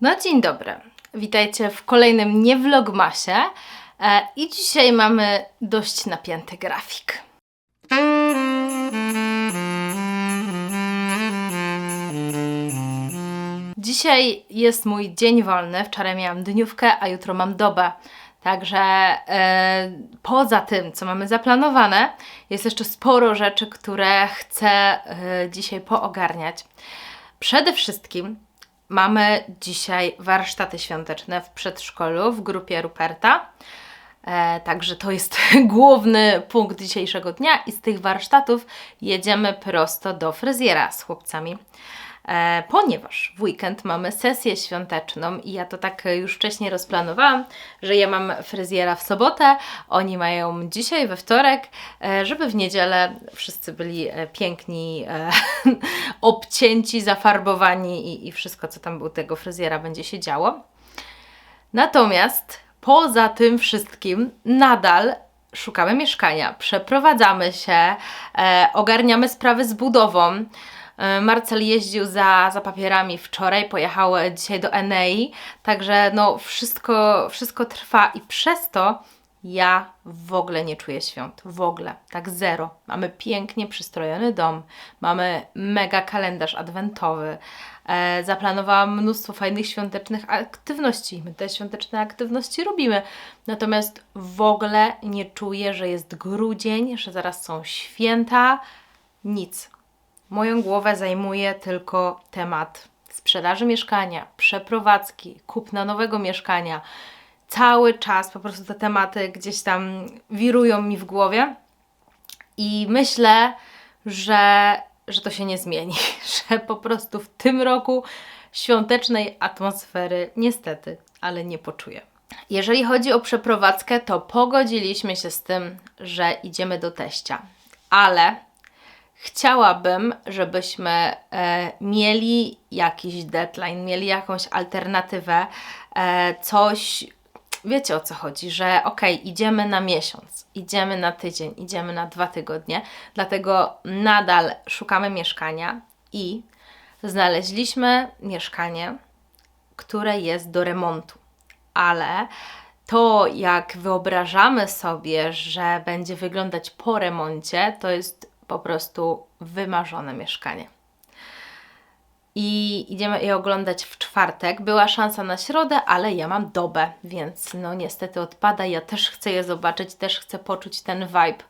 No dzień dobry. Witajcie w kolejnym nie vlogmasie. E, I dzisiaj mamy dość napięty grafik. Dzisiaj jest mój dzień wolny. Wczoraj miałam dniówkę, a jutro mam dobę. Także e, poza tym, co mamy zaplanowane, jest jeszcze sporo rzeczy, które chcę e, dzisiaj poogarniać. Przede wszystkim mamy dzisiaj warsztaty świąteczne w przedszkolu w grupie Ruperta. E, także to jest główny punkt dzisiejszego dnia i z tych warsztatów jedziemy prosto do fryzjera z chłopcami. E, ponieważ w weekend mamy sesję świąteczną i ja to tak już wcześniej rozplanowałam, że ja mam fryzjera w sobotę, oni mają dzisiaj we wtorek, e, żeby w niedzielę wszyscy byli e, piękni, obcięci, zafarbowani i, i wszystko, co tam u tego fryzjera będzie się działo. Natomiast poza tym wszystkim nadal szukamy mieszkania, przeprowadzamy się, e, ogarniamy sprawy z budową. E, Marcel jeździł za, za papierami wczoraj, pojechał dzisiaj do Enei, także no wszystko, wszystko trwa i przez to ja w ogóle nie czuję świąt. W ogóle. Tak zero. Mamy pięknie przystrojony dom. Mamy mega kalendarz adwentowy. E, zaplanowałam mnóstwo fajnych świątecznych aktywności. My te świąteczne aktywności robimy. Natomiast w ogóle nie czuję, że jest grudzień, że zaraz są święta. Nic. Moją głowę zajmuje tylko temat sprzedaży mieszkania, przeprowadzki, kupna nowego mieszkania. Cały czas po prostu te tematy gdzieś tam wirują mi w głowie i myślę, że, że to się nie zmieni, że po prostu w tym roku świątecznej atmosfery niestety, ale nie poczuję. Jeżeli chodzi o przeprowadzkę, to pogodziliśmy się z tym, że idziemy do teścia, ale chciałabym, żebyśmy e, mieli jakiś deadline, mieli jakąś alternatywę, e, coś, wiecie o co chodzi, że ok, idziemy na miesiąc, idziemy na tydzień, idziemy na dwa tygodnie, dlatego nadal szukamy mieszkania i znaleźliśmy mieszkanie, które jest do remontu, ale to, jak wyobrażamy sobie, że będzie wyglądać po remoncie, to jest po prostu wymarzone mieszkanie. I idziemy je oglądać w czwartek. Była szansa na środę, ale ja mam dobę, więc no niestety odpada. Ja też chcę je zobaczyć, też chcę poczuć ten vibe.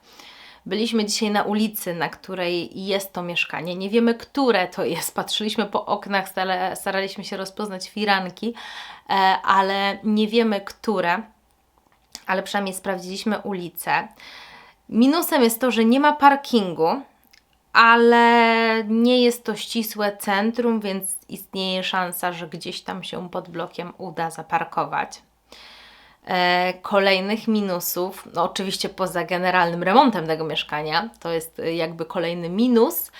Byliśmy dzisiaj na ulicy, na której jest to mieszkanie. Nie wiemy, które to jest. Patrzyliśmy po oknach, staraliśmy się rozpoznać firanki, e, ale nie wiemy, które. Ale przynajmniej sprawdziliśmy ulicę. Minusem jest to, że nie ma parkingu, ale nie jest to ścisłe centrum, więc istnieje szansa, że gdzieś tam się pod blokiem uda zaparkować. E, kolejnych minusów, no oczywiście poza generalnym remontem tego mieszkania, to jest e, jakby kolejny minus,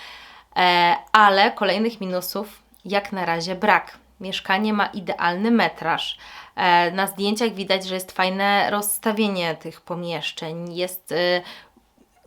e, ale kolejnych minusów jak na razie brak. Mieszkanie ma idealny metraż. E, na zdjęciach widać, że jest fajne rozstawienie tych pomieszczeń. Jest e,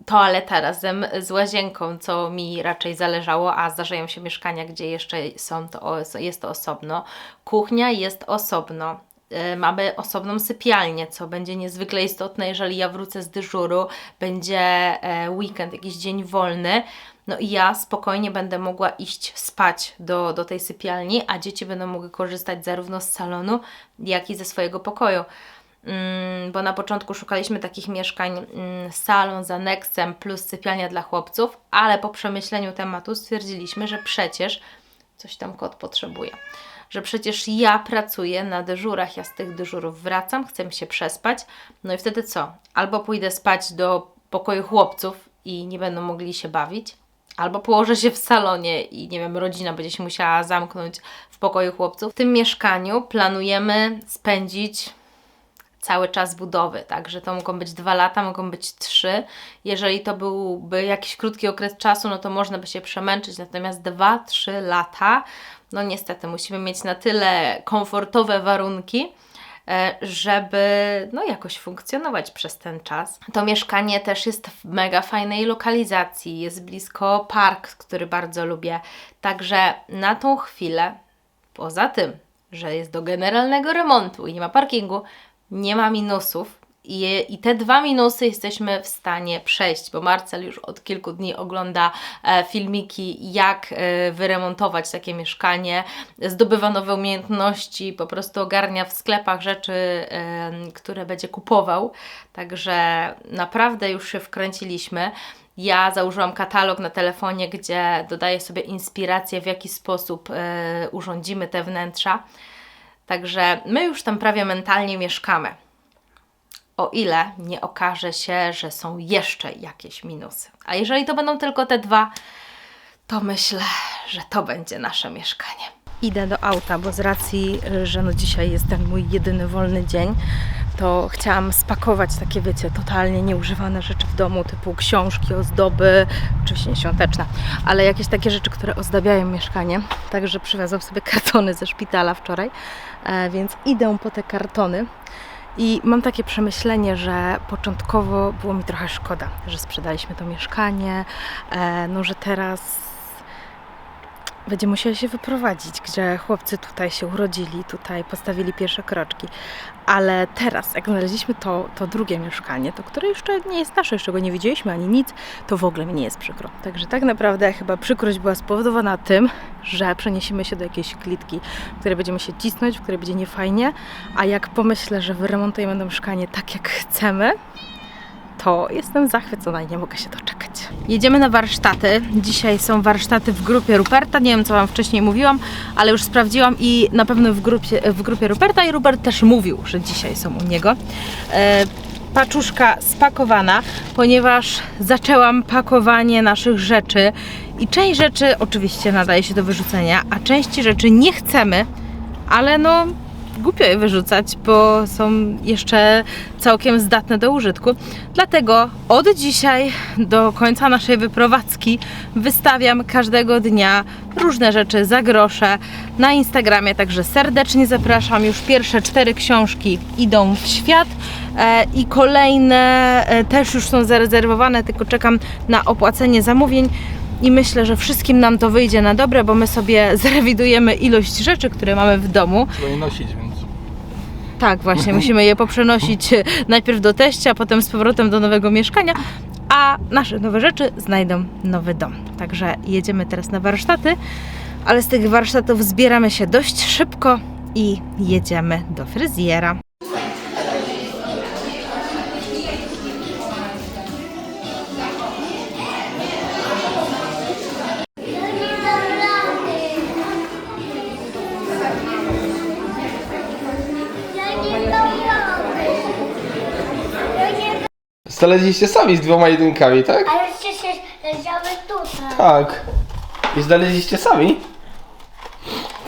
toaleta razem z łazienką, co mi raczej zależało, a zdarzają się mieszkania, gdzie jeszcze są to, jest to osobno. Kuchnia jest osobno. E, mamy osobną sypialnię, co będzie niezwykle istotne, jeżeli ja wrócę z dyżuru, będzie weekend, jakiś dzień wolny, no i ja spokojnie będę mogła iść spać do, do tej sypialni, a dzieci będą mogły korzystać zarówno z salonu, jak i ze swojego pokoju. Mm, bo na początku szukaliśmy takich mieszkań mm, salon z aneksem plus sypialnia dla chłopców, ale po przemyśleniu tematu stwierdziliśmy, że przecież coś tam kot potrzebuje. Że przecież ja pracuję na dyżurach, ja z tych dyżurów wracam, chcę się przespać. No i wtedy co? Albo pójdę spać do pokoju chłopców i nie będą mogli się bawić, Albo położę się w salonie i nie wiem, rodzina będzie się musiała zamknąć w pokoju chłopców. W tym mieszkaniu planujemy spędzić cały czas budowy, także to mogą być dwa lata, mogą być trzy. Jeżeli to byłby jakiś krótki okres czasu, no to można by się przemęczyć, natomiast dwa, trzy lata, no niestety musimy mieć na tyle komfortowe warunki, żeby no jakoś funkcjonować przez ten czas. To mieszkanie też jest w mega fajnej lokalizacji, jest blisko park, który bardzo lubię. Także na tą chwilę, poza tym, że jest do generalnego remontu i nie ma parkingu, nie ma minusów. I, I te dwa minusy jesteśmy w stanie przejść, bo Marcel już od kilku dni ogląda e, filmiki, jak e, wyremontować takie mieszkanie, zdobywa nowe umiejętności, po prostu ogarnia w sklepach rzeczy, e, które będzie kupował. Także naprawdę już się wkręciliśmy. Ja założyłam katalog na telefonie, gdzie dodaję sobie inspirację, w jaki sposób e, urządzimy te wnętrza. Także my już tam prawie mentalnie mieszkamy. O ile nie okaże się, że są jeszcze jakieś minusy. A jeżeli to będą tylko te dwa, to myślę, że to będzie nasze mieszkanie. Idę do auta, bo z racji, że no dzisiaj jest ten mój jedyny wolny dzień, to chciałam spakować takie, wiecie, totalnie nieużywane rzeczy w domu, typu książki, ozdoby, oczywiście świąteczne, ale jakieś takie rzeczy, które ozdabiają mieszkanie. Także przywiozłam sobie kartony ze szpitala wczoraj, e, więc idę po te kartony. I mam takie przemyślenie, że początkowo było mi trochę szkoda, że sprzedaliśmy to mieszkanie, e, no że teraz będziemy musieli się wyprowadzić, gdzie chłopcy tutaj się urodzili, tutaj postawili pierwsze kroczki. Ale teraz, jak znaleźliśmy to, to drugie mieszkanie, to które jeszcze nie jest nasze, jeszcze go nie widzieliśmy ani nic, to w ogóle mi nie jest przykro. Także tak naprawdę chyba przykrość była spowodowana tym, że przeniesiemy się do jakiejś klitki, w której będziemy się cisnąć, w której będzie niefajnie, a jak pomyślę, że wyremontujemy to mieszkanie tak jak chcemy, to jestem zachwycona i nie mogę się doczekać. Jedziemy na warsztaty. Dzisiaj są warsztaty w grupie Ruperta. Nie wiem, co Wam wcześniej mówiłam, ale już sprawdziłam i na pewno w grupie, w grupie Ruperta i Rupert też mówił, że dzisiaj są u niego. E, paczuszka spakowana, ponieważ zaczęłam pakowanie naszych rzeczy i część rzeczy oczywiście nadaje się do wyrzucenia, a części rzeczy nie chcemy, ale no głupio je wyrzucać, bo są jeszcze całkiem zdatne do użytku. Dlatego od dzisiaj do końca naszej wyprowadzki wystawiam każdego dnia różne rzeczy za grosze na Instagramie, także serdecznie zapraszam. Już pierwsze cztery książki idą w świat e, i kolejne e, też już są zarezerwowane, tylko czekam na opłacenie zamówień. I myślę, że wszystkim nam to wyjdzie na dobre, bo my sobie zrewidujemy ilość rzeczy, które mamy w domu. Trzeba je nosić, więc Tak, właśnie, musimy je poprzenosić e, najpierw do teścia, a potem z powrotem do nowego mieszkania, a nasze nowe rzeczy znajdą nowy dom. Także jedziemy teraz na warsztaty, ale z tych warsztatów zbieramy się dość szybko i jedziemy do fryzjera. Znaleźliście sami z dwoma jedynkami, tak? A jeszcze się leżały tutaj. Tak. I znaleźliście sami?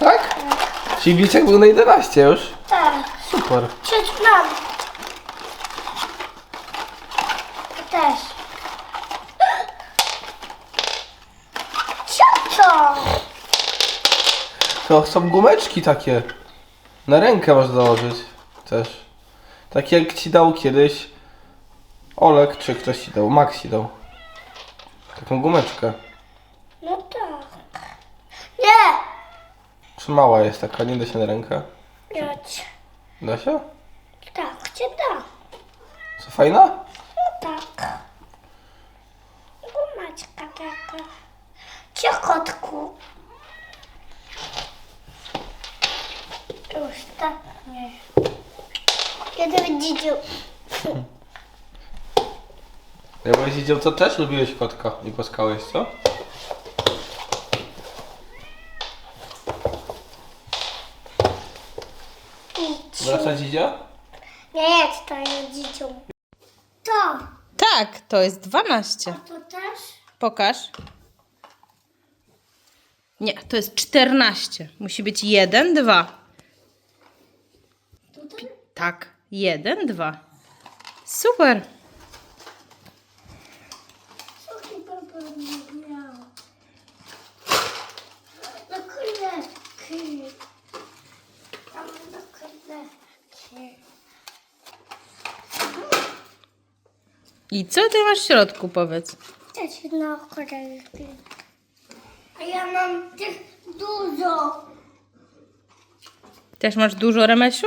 Tak? Czyli Wilczek był na 11 już? Tak. Super. Przeczytam. Też. Co to? To są gumeczki takie. Na rękę można założyć też. Takie jak ci dał kiedyś Olek, czy ktoś ci dał, Max ci dał. Taką gumeczkę. No tak. Nie! Czy mała jest taka, nie da się na rękę? Chodź. Da się? Tak, cię da. Co fajna? No tak. Gumaczka taka. Ciechotku. Już tak nie. Kiedy widzicie. Jak byłeś widział, to też lubiłeś kotka i głaskałeś, co? Idź. Wracać idzie? Nie jedz to dzieciom. To. Tak, to jest 12. To też? Pokaż. Nie, to jest 14. Musi być 1, 2. Tutaj? Tak, 1, 2. Super. Co chyba bym miał? Na królewki. Tam na królewki. I co ty masz w środku, powiedz? Też na królewki. A ja mam tych dużo. Też masz dużo remesiu?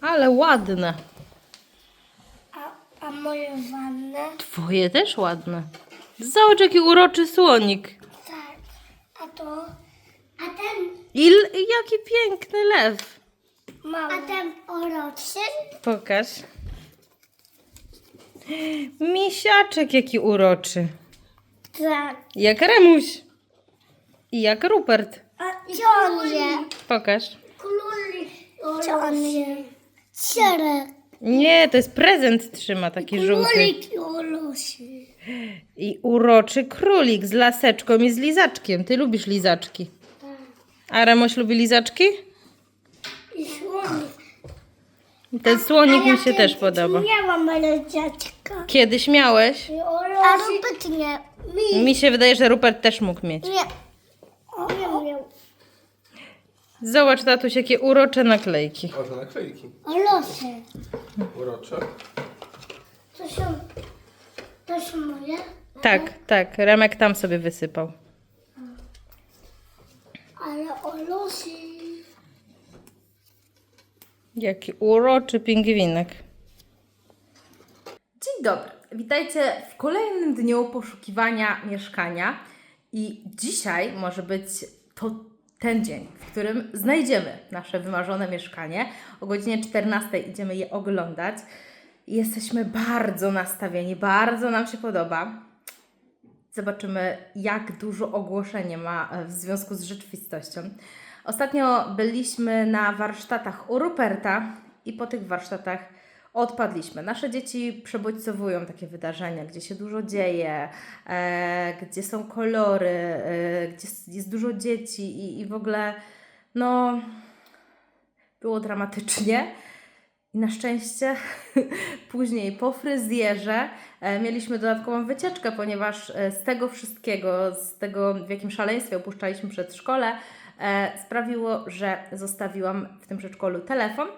Ale ładne. A, a moje wanny? Twoje też ładne. Zobacz, jaki uroczy słonik. Tak. A to? A ten I jaki piękny lew. mały. A ten uroczy? Pokaż. Misiaczek jaki uroczy. Tak. Jak Remuś. I jak Rupert. Je? Pokaż. Je? Sierek. Nie, to jest prezent trzyma taki żółty. Królik i uroczy. I uroczy królik z laseczką i z lizaczkiem. Ty lubisz lizaczki. A Remuś lubi lizaczki? I słonik. Ten słonik mi się też podoba. Ale dziadka. Kiedyś miałeś? A Rupert nie. Mi. Mi się wydaje, że Rupert też mógł mieć. Nie. On nie miał. Zobacz, tatuś, jakie urocze naklejki. O, to naklejki. Uroczy. Urocze. To są... To są moje? Tak, tak, Remek tam sobie wysypał. Ale uroczy. Jaki uroczy pingwinek. Dzień dobry. Witajcie w kolejnym dniu poszukiwania mieszkania. I dzisiaj może być to ten dzień, w którym znajdziemy nasze wymarzone mieszkanie. O godzinie 14 idziemy je oglądać. Jesteśmy bardzo nastawieni, bardzo nam się podoba. Zobaczymy, jak dużo ogłoszenie ma w związku z rzeczywistością. Ostatnio byliśmy na warsztatach u Ruperta i po tych warsztatach odpadliśmy. Nasze dzieci przebodźcowują takie wydarzenia, gdzie się dużo dzieje, e, gdzie są kolory, e, gdzie jest- dużo dzieci i, i w ogóle, no, było dramatycznie. I na szczęście później po fryzjerze e, mieliśmy dodatkową wycieczkę, ponieważ e, z tego wszystkiego, z tego w jakim szaleństwie opuszczaliśmy przedszkole, sprawiło, że zostawiłam w tym przedszkolu telefon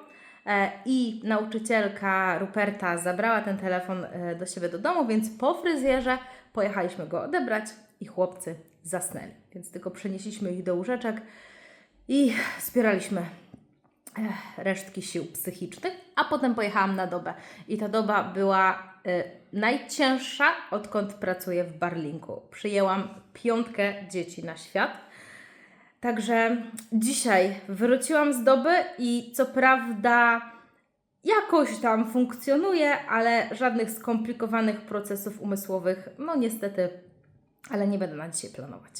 e, i nauczycielka Ruperta zabrała ten telefon e, do siebie do domu, więc po fryzjerze pojechaliśmy go odebrać i chłopcy zasnęli. Więc tylko przenieśliśmy ich do łóżeczek i zbieraliśmy resztki sił psychicznych, a potem pojechałam na dobę. I ta doba była najcięższa, odkąd pracuję w Barlinku. Przyjęłam piątkę dzieci na świat. Także dzisiaj wróciłam z doby i co prawda jakoś tam funkcjonuje, ale żadnych skomplikowanych procesów umysłowych, no niestety, ale nie będę na dzisiaj planować.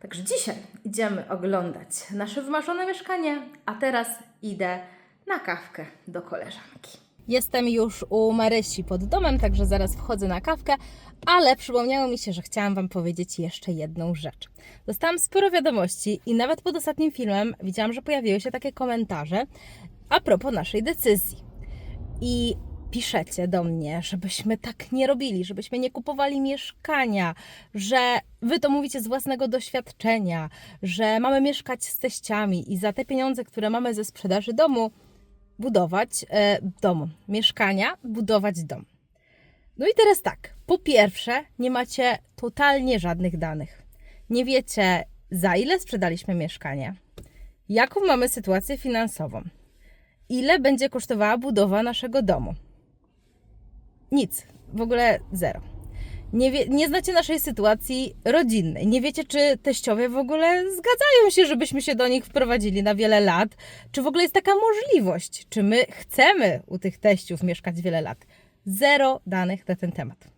Także dzisiaj idziemy oglądać nasze wymarzone mieszkanie, a teraz idę na kawkę do koleżanki. Jestem już u Marysi pod domem, także zaraz wchodzę na kawkę, ale przypomniało mi się, że chciałam Wam powiedzieć jeszcze jedną rzecz. Dostałam sporo wiadomości i nawet pod ostatnim filmem widziałam, że pojawiły się takie komentarze a propos naszej decyzji. I piszecie do mnie, żebyśmy tak nie robili, żebyśmy nie kupowali mieszkania, że wy to mówicie z własnego doświadczenia, że mamy mieszkać z teściami i za te pieniądze, które mamy ze sprzedaży domu, budować e, domu, mieszkania, budować dom. No i teraz tak, po pierwsze, nie macie totalnie żadnych danych. Nie wiecie, za ile sprzedaliśmy mieszkanie, jaką mamy sytuację finansową, ile będzie kosztowała budowa naszego domu. Nic, w ogóle zero. Nie, wie, nie znacie naszej sytuacji rodzinnej. Nie wiecie, czy teściowie w ogóle zgadzają się, żebyśmy się do nich wprowadzili na wiele lat. Czy w ogóle jest taka możliwość? Czy my chcemy u tych teściów mieszkać wiele lat? Zero danych na ten temat.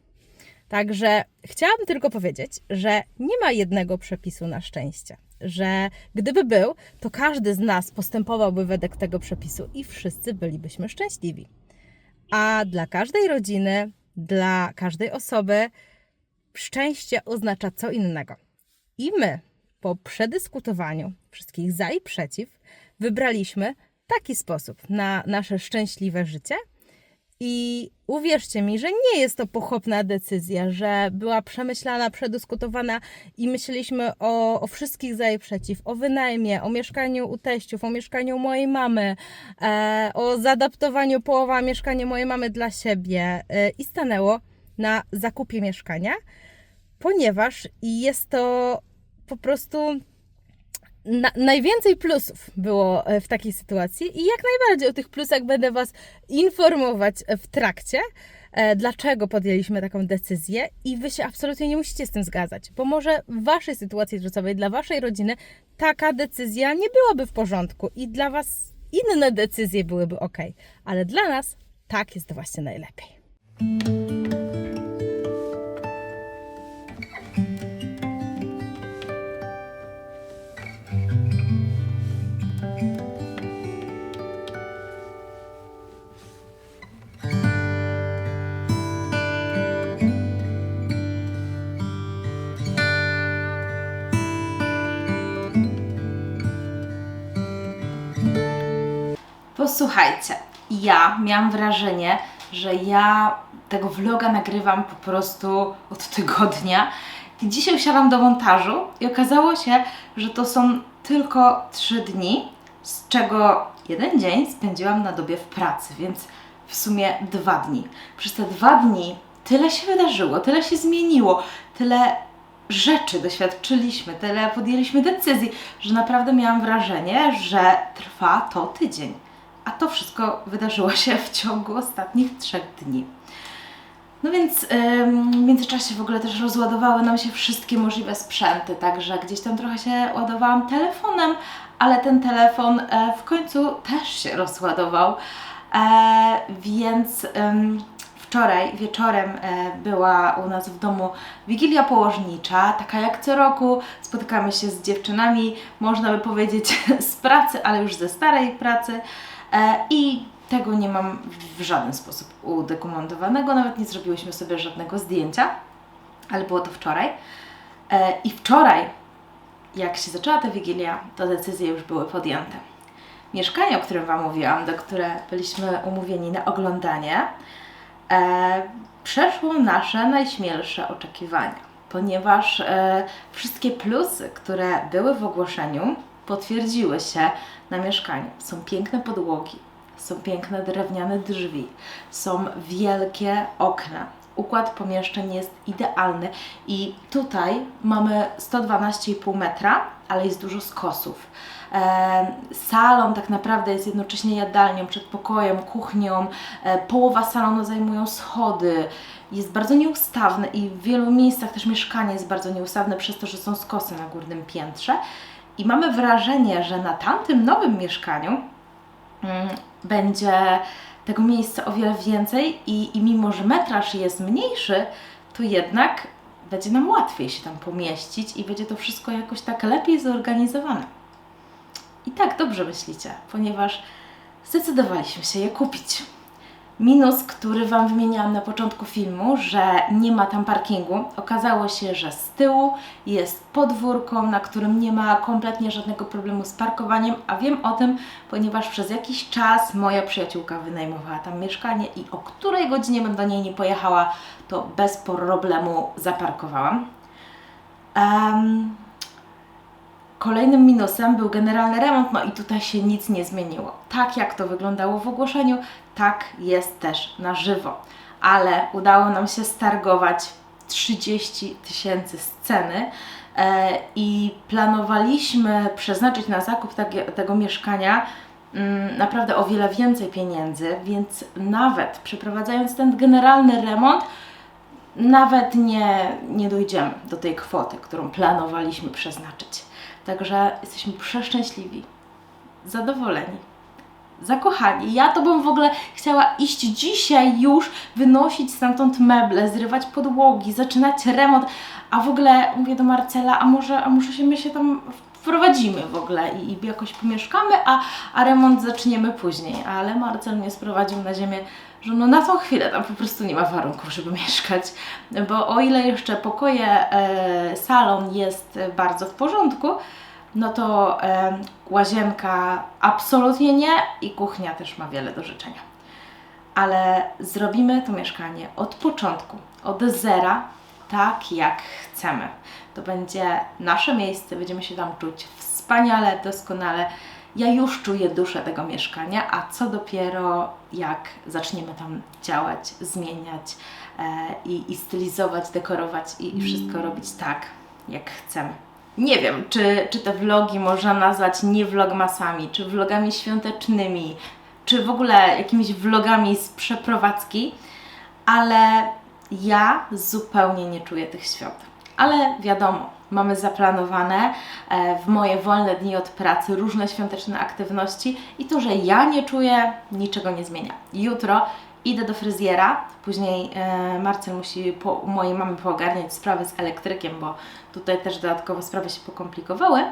Także chciałam tylko powiedzieć, że nie ma jednego przepisu na szczęście. Że gdyby był, to każdy z nas postępowałby według tego przepisu i wszyscy bylibyśmy szczęśliwi. A dla każdej rodziny, dla każdej osoby szczęście oznacza co innego. I my, po przedyskutowaniu wszystkich za i przeciw, wybraliśmy taki sposób na nasze szczęśliwe życie. I uwierzcie mi, że nie jest to pochopna decyzja, że była przemyślana, przedyskutowana i myśleliśmy o, o wszystkich za i przeciw, o wynajmie, o mieszkaniu u teściów, o mieszkaniu mojej mamy, e, o zaadaptowaniu połowa mieszkania mojej mamy dla siebie e, i stanęło na zakupie mieszkania, ponieważ jest to po prostu na, najwięcej plusów było e, w takiej sytuacji i jak najbardziej o tych plusach będę Was informować w trakcie, e, dlaczego podjęliśmy taką decyzję i Wy się absolutnie nie musicie z tym zgadzać, bo może w Waszej sytuacji życiowej, dla Waszej rodziny taka decyzja nie byłaby w porządku i dla Was inne decyzje byłyby ok, ale dla nas tak jest właśnie najlepiej. Posłuchajcie, ja miałam wrażenie, że ja tego vloga nagrywam po prostu od tygodnia. I dzisiaj usiadłam do montażu i okazało się, że to są tylko trzy dni, z czego jeden dzień spędziłam na dobie w pracy, więc w sumie dwa dni. Przez te dwa dni tyle się wydarzyło, tyle się zmieniło, tyle rzeczy doświadczyliśmy, tyle podjęliśmy decyzji, że naprawdę miałam wrażenie, że trwa to tydzień. A to wszystko wydarzyło się w ciągu ostatnich trzech dni. No więc w międzyczasie w ogóle też rozładowały nam się wszystkie możliwe sprzęty, także gdzieś tam trochę się ładowałam telefonem, ale ten telefon e, w końcu też się rozładował. E, więc wczoraj wieczorem e, była u nas w domu wigilia położnicza, taka jak co roku. Spotykamy się z dziewczynami, można by powiedzieć z pracy, ale już ze starej pracy. E, I tego nie mam w żaden sposób udokumentowanego, nawet nie zrobiłyśmy sobie żadnego zdjęcia, ale było to wczoraj. E, I wczoraj, jak się zaczęła ta wigilia, to decyzje już były podjęte. Mieszkanie, o którym Wam mówiłam, do które byliśmy umówieni na oglądanie, e, przeszło nasze najśmielsze oczekiwania, ponieważ wszystkie plusy, które były w ogłoszeniu, potwierdziły się na mieszkaniu. Są piękne podłogi, są piękne drewniane drzwi, są wielkie okna. Układ pomieszczeń jest idealny i tutaj mamy 112,5 metra, ale jest dużo skosów. E, salon tak naprawdę jest jednocześnie jadalnią, przedpokojem, kuchnią. E, połowa salonu zajmują schody. Jest bardzo nieustawny i w wielu miejscach też mieszkanie jest bardzo nieustawne przez to, że są skosy na górnym piętrze. I mamy wrażenie, że na tamtym nowym mieszkaniu mm, będzie tego miejsca o wiele więcej i, i mimo, że metraż jest mniejszy, to jednak będzie nam łatwiej się tam pomieścić i będzie to wszystko jakoś tak lepiej zorganizowane. I tak dobrze myślicie, ponieważ zdecydowaliśmy się je kupić. Minus, który Wam wymieniałam na początku filmu, że nie ma tam parkingu. Okazało się, że z tyłu jest podwórko, na którym nie ma kompletnie żadnego problemu z parkowaniem, a wiem o tym, ponieważ przez jakiś czas moja przyjaciółka wynajmowała tam mieszkanie i o której godzinie bym do niej nie pojechała, to bez problemu zaparkowałam. Um, Kolejnym minusem był generalny remont, no i tutaj się nic nie zmieniło. Tak jak to wyglądało w ogłoszeniu, tak jest też na żywo. Ale udało nam się stargować 30 tysięcy z ceny e, i planowaliśmy przeznaczyć na zakup tego mieszkania mm, naprawdę o wiele więcej pieniędzy, więc nawet przeprowadzając ten generalny remont, nawet nie, nie dojdziemy do tej kwoty, którą planowaliśmy przeznaczyć. Także jesteśmy przeszczęśliwi, zadowoleni, zakochani. Ja to bym w ogóle chciała iść dzisiaj już, wynosić stamtąd meble, zrywać podłogi, zaczynać remont, a w ogóle mówię do Marcela, a może, a może się my się tam wprowadzimy w ogóle i, i jakoś pomieszkamy, a, a remont zaczniemy później. Ale Marcel mnie sprowadził na ziemię, że no na tą chwilę tam po prostu nie ma warunków, żeby mieszkać, bo o ile jeszcze pokoje, e, salon jest bardzo w porządku, no to e, łazienka absolutnie nie i kuchnia też ma wiele do życzenia. Ale zrobimy to mieszkanie od początku, od zera, tak jak chcemy. To będzie nasze miejsce, będziemy się tam czuć wspaniale, doskonale. Ja już czuję duszę tego mieszkania, a co dopiero jak zaczniemy tam działać, zmieniać e, i, i stylizować, dekorować i, i wszystko robić tak, jak chcemy. Nie wiem, czy, czy te vlogi można nazwać nie vlogmasami, czy vlogami świątecznymi, czy w ogóle jakimiś vlogami z przeprowadzki, ale ja zupełnie nie czuję tych świąt. Ale wiadomo, mamy zaplanowane e, w moje wolne dni od pracy różne świąteczne aktywności i to, że ja nie czuję, niczego nie zmienia. Jutro idę do fryzjera, później e, Marcel musi po, mojej mamy poogarniać sprawy z elektrykiem, bo tutaj też dodatkowo sprawy się pokomplikowały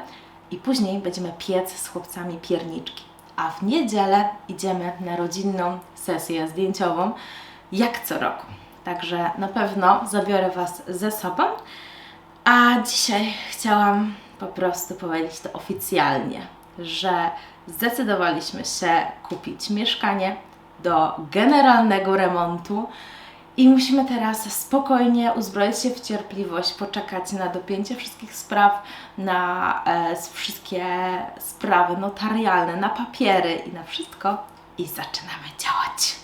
i później będziemy piec z chłopcami pierniczki. A w niedzielę idziemy na rodzinną sesję zdjęciową, jak co roku. Także na pewno zabiorę Was ze sobą. A dzisiaj chciałam po prostu powiedzieć to oficjalnie, że zdecydowaliśmy się kupić mieszkanie do generalnego remontu i musimy teraz spokojnie uzbroić się w cierpliwość, poczekać na dopięcie wszystkich spraw, na e, wszystkie sprawy notarialne, na papiery i na wszystko i zaczynamy działać.